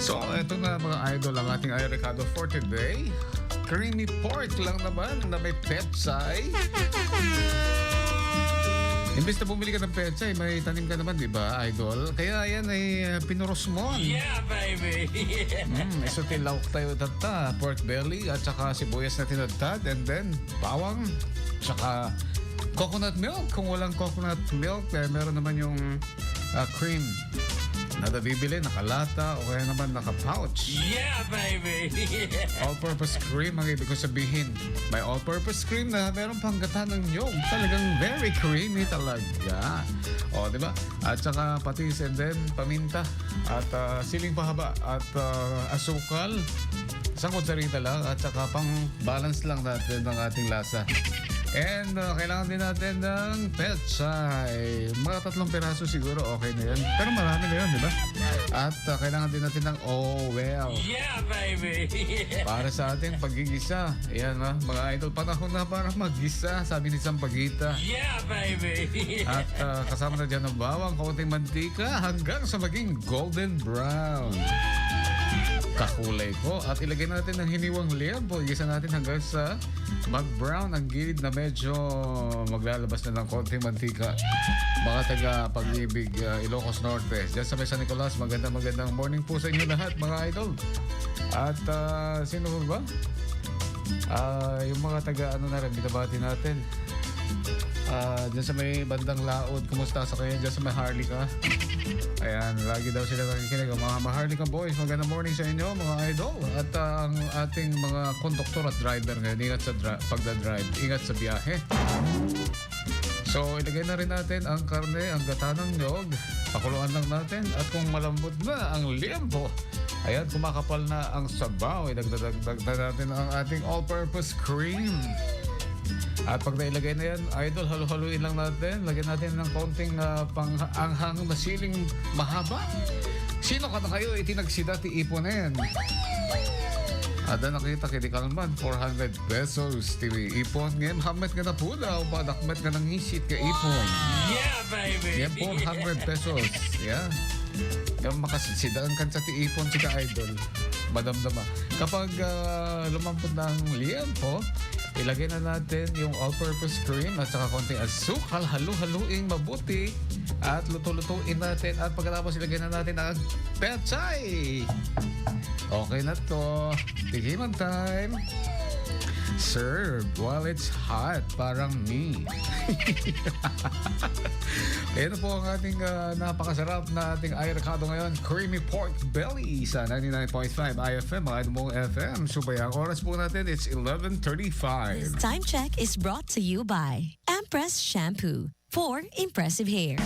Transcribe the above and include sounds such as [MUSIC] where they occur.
So, eto na mga idol ang ating ay Ricardo for today. Creamy pork lang naman na may petsay. Imbes na bumili ka ng petsay, may tanim ka naman, di ba, idol? Kaya yan ay uh, pinuros mo. Yeah, baby. [LAUGHS] Mm, iso tilaok tayo tata, pork belly, at saka sibuyas na tinadtad, and then bawang, tsaka coconut milk. Kung walang coconut milk, eh, meron naman yung uh, cream na nabibili, nakalata, o kaya naman naka-pouch. yeah, baby. [LAUGHS] All-purpose cream ang ibig ko sabihin. May all-purpose cream na meron pang gata ng nyog. Talagang very creamy talaga. O, di ba? At saka patis and then paminta at uh, siling pahaba at uh, asukal. Isang kutsarita lang at saka pang balance lang natin ng ating lasa. And uh, kailangan din natin ng petsay. Mga tatlong piraso siguro okay na yan. Pero marami na yun, di ba? At uh, kailangan din natin ng oh well yeah, baby. [LAUGHS] para sa ating pagigisa. Ayan ha, mga idol, panahon na para maggisa, sabi ni Sampagita. yeah, baby. [LAUGHS] At ah, kasama na dyan ng bawang, kaunting mantika, hanggang sa maging golden brown. Kakulay ko. At ilagay natin ng hiniwang liempo. Igisa natin hanggang sa mag-brown ang gilid na medyo maglalabas na ng konting mantika. Mga taga pag-ibig ah, Ilocos Norte. Diyan sa may San Nicolas, magandang magandang morning po sa inyo lahat mga idol. At ah, sino ba ba? Ah, yung mga taga ano na rin, binabati natin. Ah, diyan sa may bandang laod, kumusta sa kayo diyan sa may Harlika? Ayan, lagi daw sila nakikinig. Mga Maharlika boys, magandang morning sa inyo mga idol. At ah, ang ating mga konduktor at driver ngayon, ingat sa dra- pagdadrive, ingat sa biyahe. So, ilagay na rin natin ang karne, ang gata ng nyog. Pakuluan lang natin. At kung malambot na ang liempo, ayan, kumakapal na ang sabaw. Idagdagdag na natin ang ating all-purpose cream. At pag nailagay na yan, idol, halu-haluin lang natin. Lagyan natin ng konting uh, pang-anghang na siling mahaba. Sino ka na kayo? Itinagsida ti ipon na yan. Ada nakita kay Kalman, 400 pesos. TV ipon. Ngayon, hamet ka na pula. O ba, nakmet ka ng hisit ka ipon. yeah, baby. Yan, 400 pesos. Yeah. Yung makasidaan kan sa tiipon si ka-idol. Madamdama. Kapag uh, lumampot na ang liempo, ilagay na natin yung all-purpose cream at saka konting asukal, halu-haluing mabuti at luto-lutuin natin at pagkatapos ilagay na natin ang pechay. Okay na to. Tikiman time. Serve while it's hot. Parang me. [LAUGHS] Ayan po ang ating ah, napakasarap na ating ay recado ngayon. Creamy pork belly sa 99.5 IFM. Mo FM. Subayang oras po natin. It's 11.35. Time check is brought to you by Empress Shampoo for impressive hair.